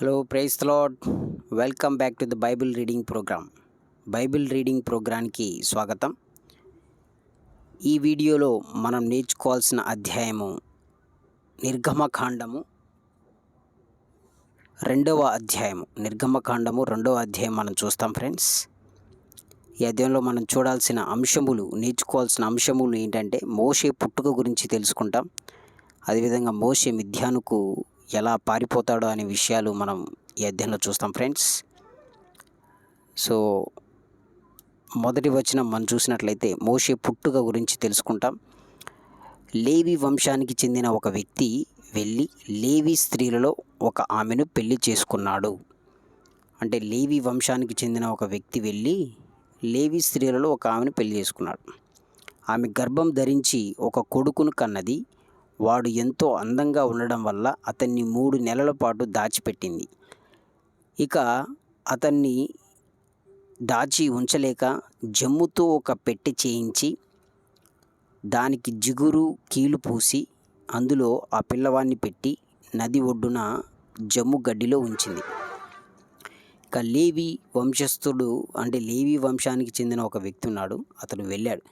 Hello praise lord welcome back to the Bible reading program. Bible reading ప్రోగ్రామ్కి స్వాగతం. ఈ వీడియోలో మనం నేర్చుకోవాల్సిన అధ్యాయము నిర్గమకాండము. రెండవ అధ్యాయము. నిర్గమకాండము రెండవ అధ్యాయం మనం చూస్తాం ఫ్రెండ్స్. ఈ అధ్యాయంలో మనం చూడాల్సిన అంశములు నేర్చుకోవాల్సిన అంశములు ఏంటంటే మోషే పుట్టుక గురించి తెలుసుకుంటాం. అదేవిధంగా మోషే మిథ్యానుకు ఎలా పారిపోతాడో అనే విషయాలు మనం ఈ అధ్యాయంలో చూస్తాం ఫ్రెండ్స్. సో మొదటి వచనం మనం చూసినట్లయితే మోషే పుట్టుక గురించి తెలుసుకుంటాం. లేవి వంశానికి చెందిన ఒక వ్యక్తి వెళ్ళి లేవి స్త్రీలలో ఒక ఆమెను పెళ్ళి చేసుకున్నాడు. అంటే లేవి వంశానికి చెందిన ఒక వ్యక్తి వెళ్ళి లేవి స్త్రీలలో ఒక ఆమెను పెళ్ళి చేసుకున్నాడు. ఆమె గర్భం ధరించి ఒక కొడుకును కన్నది. వాడు ఎంతో అందంగా ఉండడం వల్ల అతన్ని మూడు నెలల పాటు దాచిపెట్టింది. ఇక అతన్ని దాచి ఉంచలేక జమ్ముతో ఒక పెట్టె చేయించి దానికి జిగురు కీలు పూసి అందులో ఆ పిల్లవాడిని పెట్టి నది ఒడ్డున జమ్ము గడ్డిలో ఉంచింది. ఇక లేవి వంశస్థుడు అంటే లేవి వంశానికి చెందిన ఒక వ్యక్తి ఉన్నాడు. అతను వెళ్ళాడు.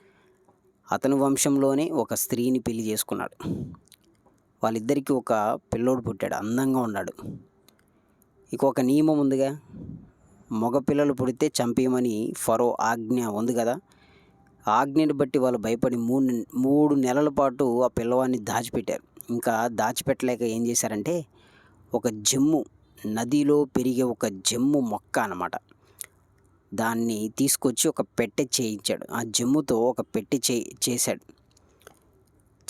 అతని వంశంలోనే ఒక స్త్రీని పెళ్ళి చేసుకున్నాడు. వాళ్ళిద్దరికీ ఒక పిల్లోడు పుట్టాడు అందంగా ఉన్నాడు. ఇక ఒక నియమం ఉందిగా. మగ పిల్లలు పుడితే చంపేయమని ఫరో ఆజ్ఞ ఉంది కదా. ఆజ్ఞని బట్టి వాళ్ళు భయపడి మూడు మూడు నెలల పాటు ఆ పిల్లవాడిని దాచిపెట్టారు. ఇంకా దాచిపెట్టలేక ఏం చేశారంటే ఒక జమ్ము నదిలో పెరిగే ఒక జమ్ము మొక్క అన్నమాట. దాన్ని తీసుకొచ్చి ఒక పెట్టె చేయించాడు. ఆ జమ్ముతో ఒక పెట్టె చే చేశాడు.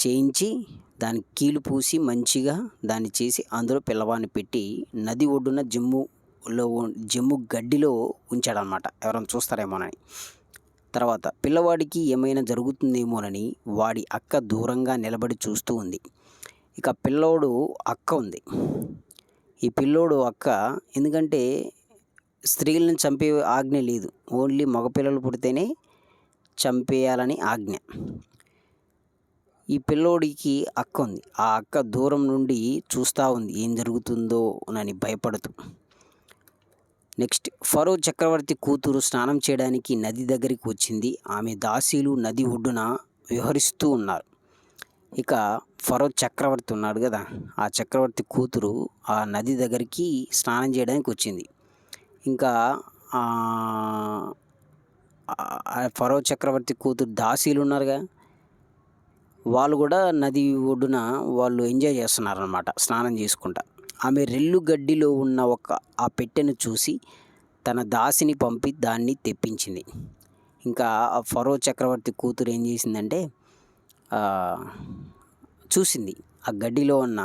చేయించి దానికి కీలు పూసి మంచిగా దాన్ని చేసి అందులో పిల్లవాడిని పెట్టి నది ఒడ్డున జమ్ములో జమ్ము గడ్డిలో ఉంచాడనమాట ఎవరైనా చూస్తారేమోనని. తర్వాత పిల్లవాడికి ఏమైనా జరుగుతుందేమోనని వాడి అక్క దూరంగా నిలబడి చూస్తూ ఉంది. ఇక పిల్లోడు అక్క ఉంది. ఈ పిల్లోడు అక్క ఎందుకంటే స్త్రీలను చంపే ఆజ్ఞ లేదు. ఓన్లీ మగపిల్లలు పుడితేనే చంపేయాలని ఆజ్ఞ. ఈ పిల్లోడికి అక్క ఉంది. ఆ అక్క దూరం నుండి చూస్తూ ఉంది. ఏం జరుగుతుందో అని భయపడుతూ. నెక్స్ట్ ఫరో చక్రవర్తి కూతురు స్నానం చేయడానికి నది దగ్గరికి వచ్చింది. ఆమె దాసీలు నది ఒడ్డున వ్యవహరిస్తూ ఉన్నారు. ఇక ఫరో చక్రవర్తి ఉన్నాడు కదా. ఆ చక్రవర్తి కూతురు ఆ నది దగ్గరికి స్నానం చేయడానికి వచ్చింది. ఇంకా ఫరో చక్రవర్తి కూతురు దాసీలు ఉన్నారుగా వాళ్ళు కూడా నది ఒడ్డున వాళ్ళు ఎంజాయ్ చేస్తున్నారనమాట స్నానం చేసుకుంటా. ఆమె రెల్లు గడ్డిలో ఉన్న ఒక ఆ పెట్టెను చూసి తన దాసిని పంపి దాన్ని తెప్పించింది. ఇంకా ఆ ఫరో చక్రవర్తి కూతురు ఏం చేసిందంటే చూసింది. ఆ గడ్డిలో ఉన్న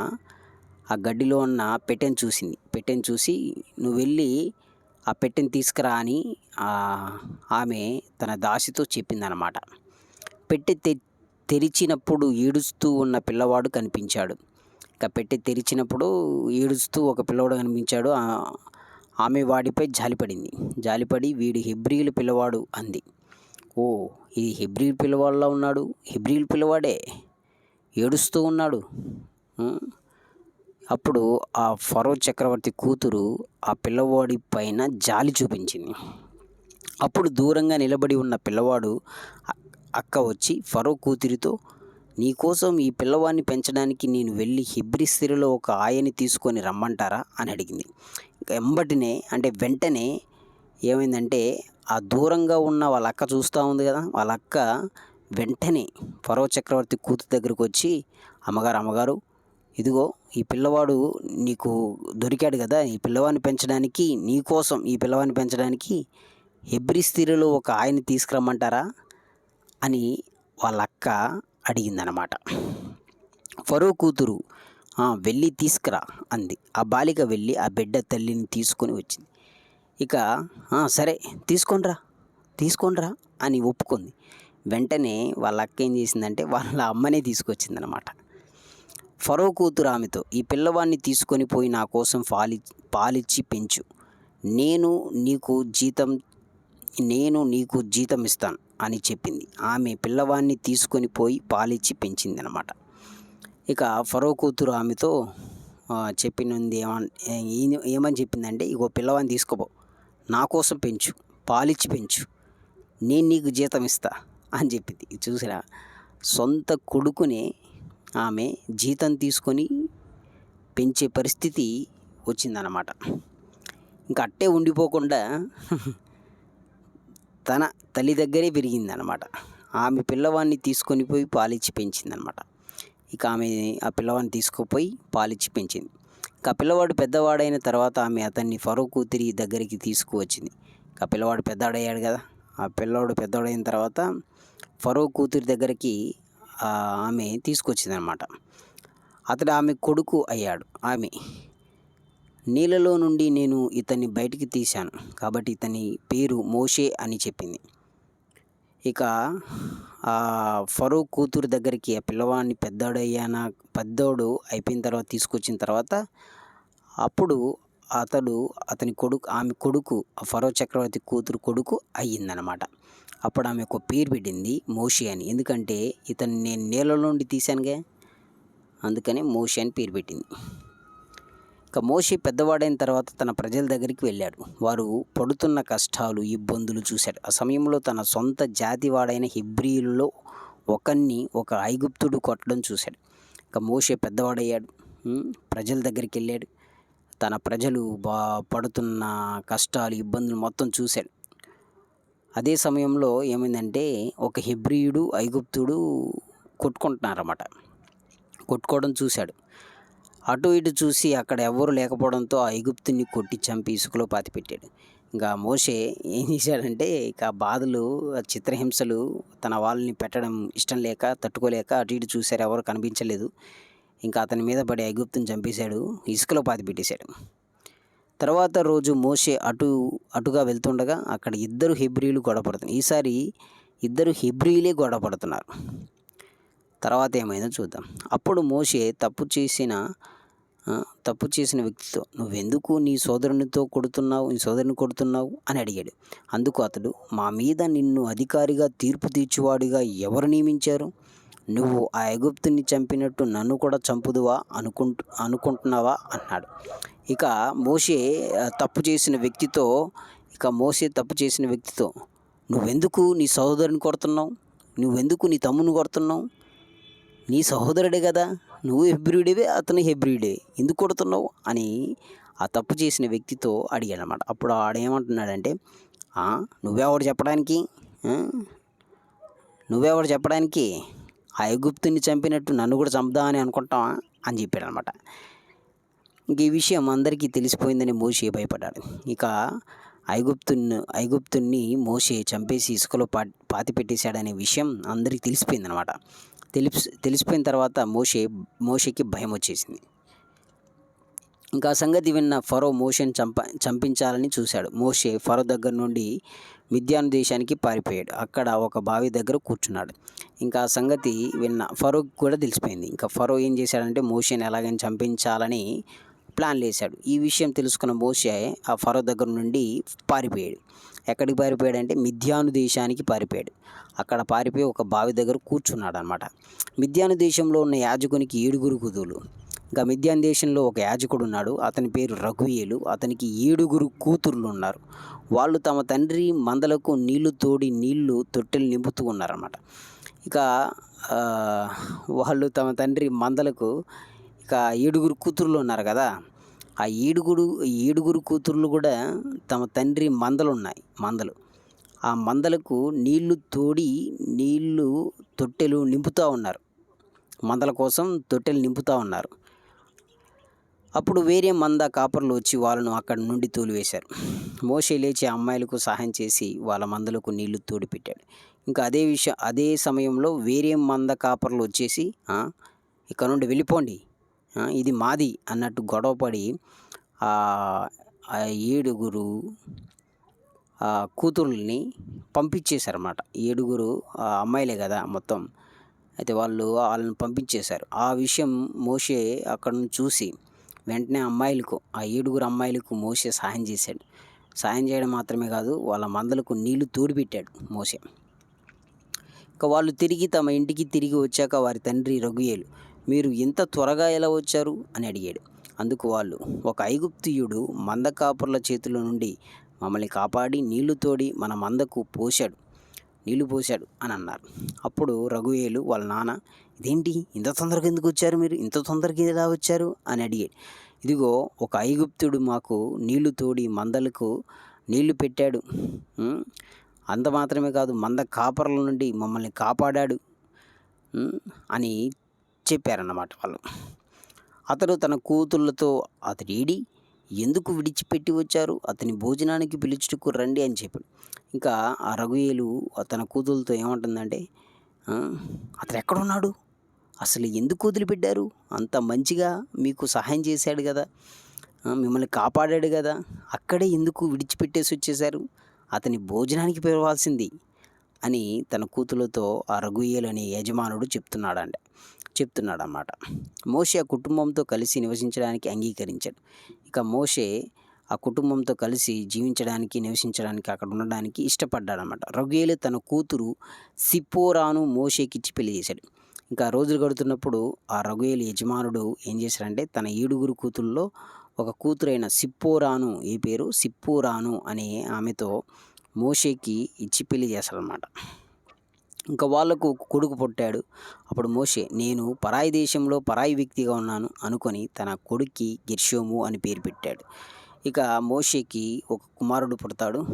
ఆ గడ్డిలో ఉన్న పెట్టెను చూసింది. పెట్టెను చూసి నువ్వు వెళ్ళి ఆ పెట్టెను తీసుకురా అని ఆమె తన దాసితో చెప్పిందనమాట పెట్టె తె తెరిచినప్పుడు ఏడుస్తూ ఉన్న పిల్లవాడు కనిపించాడు. ఇక పెట్టి తెరిచినప్పుడు ఏడుస్తూ ఒక పిల్లవాడు కనిపించాడు. ఆమె వాడిపై జాలిపడింది. జాలిపడి వీడు హెబ్రిల్ పిల్లవాడు అంది. ఓ ఇది హెబ్రిల్ పిల్లవాడులా ఉన్నాడు? హెబ్రిల్ పిల్లవాడే? ఏడుస్తూ ఉన్నాడు. అప్పుడు ఆ ఫరో చక్రవర్తి కూతురు ఆ పిల్లవాడి పైన జాలి చూపించింది. అప్పుడు దూరంగా నిలబడి ఉన్న పిల్లవాడు అక్క వచ్చి ఫరో కూతురితో నీకోసం ఈ పిల్లవాడిని పెంచడానికి నేను వెళ్ళి హిబ్రి స్త్రీలో ఒక ఆయని తీసుకొని రమ్మంటారా? అని అడిగింది. ఎంబటినే అంటే వెంటనే ఏమైందంటే ఆ దూరంగా ఉన్న వాళ్ళ అక్క చూస్తూ ఉంది కదా వాళ్ళ అక్క వెంటనే ఫరో చక్రవర్తి కూతురు దగ్గరకు వచ్చి అమ్మగారు అమ్మగారు ఇదిగో ఈ పిల్లవాడు నీకు దొరికాడు కదా ఈ పిల్లవాడిని పెంచడానికి నీకోసం ఈ పిల్లవాడిని పెంచడానికి హెబ్రి స్త్రీలో ఒక ఆయన్ని తీసుకురమ్మంటారా? అని వాళ్ళ అక్క అడిగిందనమాట ఫరో కూతురు వెళ్ళి తీసుకురా అంది. ఆ బాలిక వెళ్ళి ఆ బిడ్డ తల్లిని తీసుకొని వచ్చింది. ఇక సరే తీసుకొనిరా తీసుకొనిరా అని ఒప్పుకుంది. వెంటనే వాళ్ళ అక్క ఏం చేసిందంటే వాళ్ళ అమ్మనే తీసుకొచ్చిందనమాట ఫరో కూతురు ఆమెతో ఈ పిల్లవాడిని తీసుకొని పోయి నా కోసం పాలి పాలిచ్చి పెంచు. నేను నీకు జీతం నేను నీకు జీతం ఇస్తాను. అని చెప్పింది. ఆమె పిల్లవాడిని తీసుకొని పోయి పాలిచ్చి పెంచింది అనమాట ఇక ఫరో కూతురు ఆమెతో చెప్పినది ఏమని ఏమని చెప్పిందంటే ఇగో పిల్లవాడిని తీసుకోపో. నా కోసం పెంచు. పాలిచ్చి పెంచు. నేను నీకు జీతం ఇస్తా. అని చెప్పింది. చూసిరా? సొంత కొడుకునే ఆమె జీతం తీసుకొని పెంచే పరిస్థితి వచ్చిందనమాట. ఇంకా అట్టే ఉండిపోకుండా తన తల్లి దగ్గరే పెరిగిందనమాట ఆమె పిల్లవాడిని తీసుకొని పోయి పాలిచ్చి పెంచిందనమాట. ఇక ఆమె ఆ పిల్లవాడిని తీసుకుపోయి పాలిచ్చి పెంచింది. ఇక ఆ పిల్లవాడు పెద్దవాడైన తర్వాత ఆమె అతన్ని ఫరో కూతురి దగ్గరికి తీసుకువచ్చింది. ఇక ఆ పిల్లవాడు పెద్దవాడయ్యాడు కదా. ఆ పిల్లవాడు పెద్దవాడైన తర్వాత ఫరో కూతురి దగ్గరికి ఆమె తీసుకొచ్చిందనమాట. అతడు ఆమె కొడుకు అయ్యాడు. ఆమె నీళ్ళలో నుండి నేను ఇతన్ని బయటికి తీశాను. కాబట్టి ఇతని పేరు మోషే అని చెప్పింది. ఇక ఆ ఫరో కూతురు దగ్గరికి ఆ పిల్లవాడిని పెద్దోడయ్యాన పెద్దోడు అయిపోయిన తర్వాత తీసుకొచ్చిన తర్వాత అప్పుడు అతడు అతని కొడుకు ఆమె కొడుకు ఆ ఫరో చక్రవర్తి కూతురు కొడుకు అయ్యిందనమాట అప్పుడు ఆమె ఒక పేరు పెట్టింది మోషి అని. ఎందుకంటే ఇతను నేను నీళ్ళ నుండి తీశానుగా. అందుకని మోషి అని పేరు పెట్టింది. ఇక మోషే పెద్దవాడైన తర్వాత తన ప్రజల దగ్గరికి వెళ్ళాడు. వారు పడుతున్న కష్టాలు ఇబ్బందులు చూశాడు ఆ సమయంలో తన సొంత జాతివాడైన హిబ్రియుల్లో ఒకరిని ఒక ఐగుప్తుడు కొట్టడం చూశాడు. ఇక మోషే పెద్దవాడయ్యాడు. ప్రజల దగ్గరికి వెళ్ళాడు. తన ప్రజలు బా పడుతున్న కష్టాలు ఇబ్బందులు మొత్తం చూశాడు. అదే సమయంలో ఏమైందంటే ఒక హిబ్రియుడు ఐగుప్తుడు కొట్టుకుంటున్నారన్నమాట. కొట్టుకోవడం చూశాడు. అటు ఇటు చూసి అక్కడ ఎవ్వరు లేకపోవడంతో ఆ ఎగుప్తుని కొట్టి చంపి ఇసుకలో పాతిపెట్టాడు. ఇంకా మోషే ఏం చేశాడంటే ఇక బాధలు చిత్రహింసలు తన వాళ్ళని పెట్టడం ఇష్టం లేక తట్టుకోలేక అటు ఇటు చూశారు. ఎవరు కనిపించలేదు. ఇంకా అతని మీద పడి ఐగుప్తుని చంపేశాడు ఇసుకలో పాతిపెట్టేశాడు. తర్వాత రోజు మోషే అటు అటుగా వెళ్తుండగా అక్కడ ఇద్దరు హెబ్రిలు గొడవపడుతున్నారు. ఈసారి ఇద్దరు హెబ్రిలే గొడవపడుతున్నారు. తర్వాత ఏమైందో చూద్దాం. అప్పుడు మోషే తప్పు చేసిన తప్పు చేసిన వ్యక్తితో నువ్వెందుకు నీ సోదరునితో కొడుతున్నావు నీ సోదరుని కొడుతున్నావు? అని అడిగాడు. అందుకు అతడు మా మీద నిన్ను అధికారిగా తీర్పు తీర్చువాడిగా ఎవరు నియమించారు? నువ్వు ఆ ఐగుప్తుని చంపినట్టు నన్ను కూడా చంపుదువా అనుకుంటు అనుకుంటున్నావా? అన్నాడు. ఇక మోషే తప్పు చేసిన వ్యక్తితో ఇక మోసే తప్పు చేసిన వ్యక్తితో నువ్వెందుకు నీ సోదరుని కొడుతున్నావు? నువ్వెందుకు నీ తమ్ముని కొడుతున్నావు? నీ సహోదరుడే కదా నువ్వు హెబ్రియుడివే అతను హెబ్రిడే ఎందుకు కొడుతున్నావు? అని ఆ తప్పు చేసిన వ్యక్తితో అడిగాడు అనమాట అప్పుడు ఆడేమంటున్నాడంటే "ఆ, నువ్వెవడు చెప్పడానికి? ఆ? నువ్వెవడు చెప్పడానికి? ఆ ఐగుప్తుని చంపినట్టు నన్ను కూడా చంపుదామని అనుకుంటావా? అని చెప్పాడు అనమాట ఇంక ఈ విషయం అందరికీ తెలిసిపోయిందని మోషే భయపడ్డాడు. ఇక ఐగుప్తుని ఐగుప్తుని మోషే చంపేసి ఇసుకలో పా పాతి పెట్టేశాడనే విషయం అందరికీ తెలిసిపోయిందనమాట తెలిసి తెలిసిపోయిన తర్వాత మోషే మోషేకి భయం వచ్చేసింది. ఇంకా ఆ సంగతి విన్న ఫరో మోషేని చంప చంపించాలని చూశాడు. మోషే ఫరో దగ్గర నుండి మిద్యాను దేశానికి పారిపోయాడు. అక్కడ ఒక బావి దగ్గర కూర్చున్నాడు. ఇంకా ఆ సంగతి విన్న ఫరో కూడా తెలిసిపోయింది. ఇంకా ఫరో ఏం చేశాడంటే మోషేని ఎలాగైనా చంపించాలని ప్లాన్ వేశాడు. ఈ విషయం తెలుసుకున్న మోషే ఆ ఫరో దగ్గర నుండి పారిపోయాడు. ఎక్కడికి పారిపోయాడంటే మిథ్యాను దేశానికి పారిపోయాడు. అక్కడ పారిపోయి ఒక బావి దగ్గర కూర్చున్నాడు అనమాట మిథ్యాను దేశంలో ఉన్న యాజకునికి ఏడుగురు కుదులు ఇంకా మిథ్యాన్ దేశంలో ఒక యాజకుడు ఉన్నాడు అతని పేరు రఘుయేలు. అతనికి ఏడుగురు కూతుర్లు ఉన్నారు వాళ్ళు తమ తండ్రి మందలకు నీళ్ళు తోడి నీళ్ళు తొట్టెలు నింపుతూ ఉన్నారన్నమాట ఇక వాళ్ళు తమ తండ్రి మందలకు ఇక ఏడుగురు కూతుర్లు ఉన్నారు కదా. ఆ ఏడుగురు ఏడుగురు కూతుర్లు కూడా తమ తండ్రి మందలు ఉన్నాయి మందలు. ఆ మందలకు నీళ్ళు తోడి నీళ్ళు తొట్టెలు నింపుతూ ఉన్నారు. మందల కోసం తొట్టెలు నింపుతూ ఉన్నారు. అప్పుడు వేరే మంద కాపర్లు వచ్చి వాళ్ళను అక్కడి నుండి తోలివేశారు. మోసే లేచి ఆ అమ్మాయిలకు సహాయం చేసి వాళ్ళ మందలకు నీళ్ళు తోడిపెట్టాడు ఇంకా అదే విషయం అదే సమయంలో వేరే మంద కాపర్లు వచ్చేసి ఇక్కడ నుండి వెళ్ళిపోండి. ఇది మాది అన్నట్టు గొడవపడి ఆ ఏడుగురు కూతుర్లని కూతుర్ని పంపించేశారన్నమాట. ఏడుగురు అమ్మాయిలే కదా మొత్తం. అయితే వాళ్ళు వాళ్ళని పంపించేశారు. ఆ విషయం మోషే అక్కడ నుంచి చూసి వెంటనే అమ్మాయిలకు ఆ ఏడుగురు అమ్మాయిలకు మోసే సహాయం చేశాడు. సాయం చేయడం మాత్రమే కాదు వాళ్ళ మందలకు నీళ్ళు తోడిపెట్టాడు మోసే ఇక వాళ్ళు తిరిగి తమ ఇంటికి తిరిగి వచ్చాక వారి తండ్రి రఘుయేలు మీరు ఇంత త్వరగా ఎలా వచ్చారు? అని అడిగాడు. అందుకు వాళ్ళు ఒక ఐగుప్తియుడు మందకాపుర్ల చేతుల నుండి మమ్మల్ని కాపాడి నీళ్ళు తోడి మన మందకు పోశాడు. నీళ్ళు పోశాడు అని అన్నారు. అప్పుడు రఘుయేలు వాళ్ళ నాన్న ఇదేంటి? ఇంత తొందరగా ఎందుకు వచ్చారు మీరు? ఇంత తొందరగా ఎలా వచ్చారు? అని అడిగాడు. ఇదిగో ఒక ఐగుప్తుడు మాకు నీళ్ళు తోడి మందలకు నీళ్ళు పెట్టాడు. అంత మాత్రమే కాదు మంద కాపర్ల నుండి మమ్మల్ని కాపాడాడు. అని చెప్పారన్నమాట వాళ్ళు. అతడు తన కూతుళ్ళతో అతడేడి ఎందుకు విడిచిపెట్టి వచ్చారు? అతని భోజనానికి పిలుచుటకు రండి అని చెప్పాడు. ఇంకా ఆ రఘుయేలు తన కూతురుతో ఏమంటుందంటే అతను ఎక్కడున్నాడు? అసలు ఎందుకు వదిలిపెట్టారు? అంత మంచిగా మీకు సహాయం చేశాడు కదా? మిమ్మల్ని కాపాడాడు కదా? అక్కడే ఎందుకు విడిచిపెట్టేసి వచ్చేశారు? అతని భోజనానికి పిలవాల్సింది. అని తన కూతులతో ఆ రఘుయేలు అనే యజమానుడు చెప్తున్నాడంట చెప్తున్నాడు అన్నమాట మోషే ఆ కుటుంబంతో కలిసి నివసించడానికి అంగీకరించాడు. ఇక మోషే ఆ కుటుంబంతో కలిసి జీవించడానికి నివసించడానికి అక్కడ ఉండడానికి ఇష్టపడ్డాడనమాట రఘుయేలు తన కూతురు సిప్పోరాను మోషేకిచ్చి పెళ్ళి చేశాడు. ఇంకా రోజులు గడుతున్నప్పుడు ఆ రఘుయేలు యజమానుడు ఏం చేశాడంటే తన ఏడుగురు కూతుల్లో ఒక కూతురైన సిప్పోరాను ఏ పేరు? సిప్పోరాను అనే ఆమెతో మోషేకి ఇచ్చి పెళ్ళి చేశాడనమాట ఇంకా వాళ్ళకు ఒక కొడుకు పుట్టాడు. అప్పుడు మోషే నేను పరాయి దేశంలో పరాయి వ్యక్తిగా ఉన్నాను అనుకొని తన కొడుక్కి గిర్షోము అని పేరు పెట్టాడు. ఇక మోషేకి ఒక కుమారుడు పుడతాడు.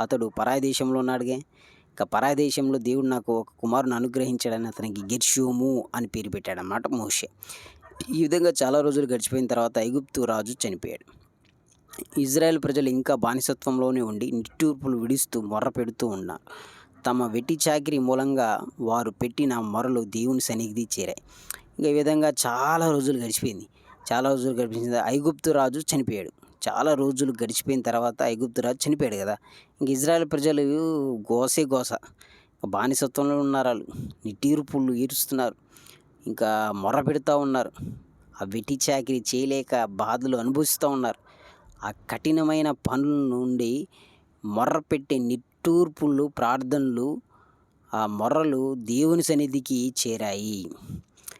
అతడు పరాయి దేశంలో ఉన్నాడుగా. ఇక పరాయి దేశంలో దేవుడు నాకు ఒక కుమారుని అనుగ్రహించాడని అతనికి గిర్షోము అని పేరు పెట్టాడన్నమాట మోషే. ఈ విధంగా చాలా రోజులు గడిచిపోయిన తర్వాత ఐగుప్తు రాజు చనిపోయాడు. ఇజ్రాయెల్ ప్రజలు ఇంకా బానిసత్వంలోనే ఉండి నిట్టూర్పులు విడుస్తూ మొర్ర పెడుతూ ఉన్నారు తమ వెట్టి చాకిరి మూలంగా వారు పెట్టిన మొరలు దేవుని సన్నిధి చేరాయి. ఇంకా ఈ విధంగా చాలా రోజులు గడిచిపోయింది. చాలా రోజులు గడిపించింది. ఐగుప్తు రాజు చనిపోయాడు. చాలా రోజులు గడిచిపోయిన తర్వాత ఐగుప్తు రాజు చనిపోయాడు కదా. ఇంక ఇజ్రాయెల్ ప్రజలు గోసే గోస. బానిసత్వంలో ఉన్నారు వాళ్ళు. నిట్టూర్పులు ఈరుస్తున్నారు ఇంకా మొర్ర పెడుతూ ఉన్నారు. ఆ వెట్టి చాకిరి చేయలేక బాధలు అనుభవిస్తూ ఉన్నారు. ఆ కఠినమైన పనుల నుండి మొర్ర పెట్టే నిట్టూర్పులు ప్రార్థనలు ఆ మొర్రలు దేవుని సన్నిధికి చేరాయి.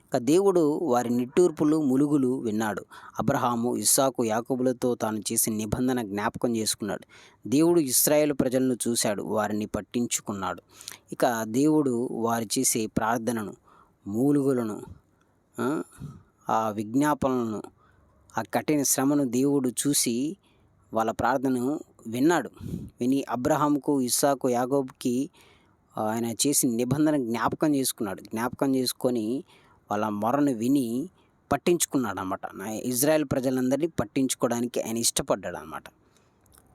ఇక దేవుడు వారి నిట్టూర్పులు ములుగులు విన్నాడు. అబ్రహాము ఇస్సాకు యాకబులతో తాను చేసిన నిబంధన జ్ఞాపకం చేసుకున్నాడు. దేవుడు ఇస్రాయేల్ ప్రజలను చూశాడు వారిని పట్టించుకున్నాడు. ఇక దేవుడు వారు చేసే ప్రార్థనను మూలుగులను ఆ విజ్ఞాపనలను ఆ కఠిన శ్రమను దేవుడు చూసి వాళ్ళ ప్రార్థనను విన్నాడు. విని అబ్రహాంకు ఇస్సాకు యాగోబ్కి ఆయన చేసిన నిబంధన జ్ఞాపకం చేసుకున్నాడు. జ్ఞాపకం చేసుకొని వాళ్ళ మొరను విని పట్టించుకున్నాడు అనమాట ఇజ్రాయెల్ ప్రజలందరినీ పట్టించుకోవడానికి ఆయన ఇష్టపడ్డాడు అనమాట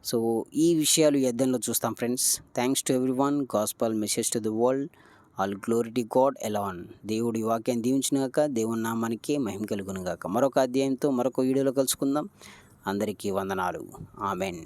సో ఈ విషయాలు ఎద్దంలో చూస్తాం friends. Thanks to everyone gospel message to the world. All glory to God eleven దేవుడి వాక్యాన్ని దీవించినాక దేవుని నామానికి మహిమ కలుగునుగాక. మరొక అధ్యాయంతో మరొక వీడియోలో కలుసుకుందాం. అందరికీ వందనాలు. ఆమెన్.